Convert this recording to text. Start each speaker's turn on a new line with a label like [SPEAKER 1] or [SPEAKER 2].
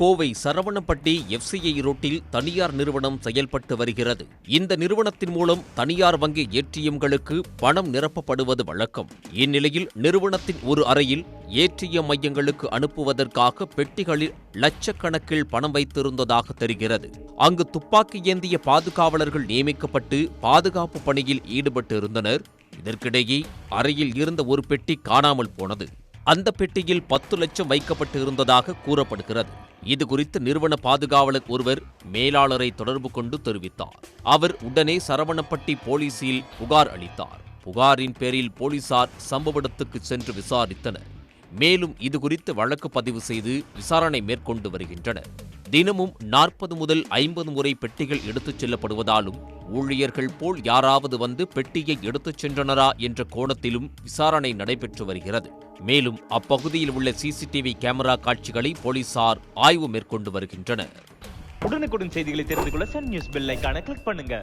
[SPEAKER 1] Kovai Saravanapatti FCI ரோட்டில் தனியார் நிறுவனம் செயல்பட்டு வருகிறது. இந்த நிறுவனத்தின் மூலம் தனியார் வங்கி ஏடிஎம்களுக்கு பணம் நிரப்பப்படுவது வழக்கம். இந்நிலையில் நிறுவனத்தின் ஒரு அறையில் ஏடிஎம் மையங்களுக்கு அனுப்புவதற்காக பெட்டிகளில் லட்சக்கணக்கில் பணம் வைத்திருந்ததாக தெரிகிறது. அங்கு துப்பாக்கி ஏந்திய பாதுகாவலர்கள் நியமிக்கப்பட்டு பாதுகாப்பு பணியில் ஈடுபட்டு இருந்தனர் இதற்கிடையே அறையில் இருந்த ஒரு பெட்டி காணாமல் போனது. அந்த பெட்டியில் பத்து லட்சம் வைக்கப்பட்டு இருந்ததாக கூறப்படுகிறது. இது குறித்து நிறுவன பாதுகாவலர் ஒருவர் மேலாளரை தொடர்பு கொண்டு தெரிவித்தார். அவர் உடனே சரவணப்பட்டி போலீசில் புகார் அளித்தார். புகாரின் பேரில் போலீசார் சம்பவ இடத்துக்கு சென்று விசாரித்தனர். மேலும் இது குறித்து வழக்கு பதிவு செய்து விசாரணை மேற்கொண்டு வருகின்றனர். தினமும் நாற்பது முதல் ஐம்பது முறை பெட்டிகள் எடுத்துச் செல்லப்படுவதாலும் ஊழியர்கள் போல் யாராவது வந்து பெட்டியை எடுத்துச் சென்றனரா என்ற கோணத்திலும் விசாரணை நடைபெற்று வருகிறது. மேலும் அப்பகுதியில் உள்ள சிசிடிவி கேமரா காட்சிகளை போலீசார் ஆய்வு மேற்கொண்டு வருகின்றனர்.
[SPEAKER 2] உடனுக்குடன் செய்திகளை தெரிந்து கொள்ள சன் நியூஸ் பெல் ஐகானை கிளிக் பண்ணுங்க.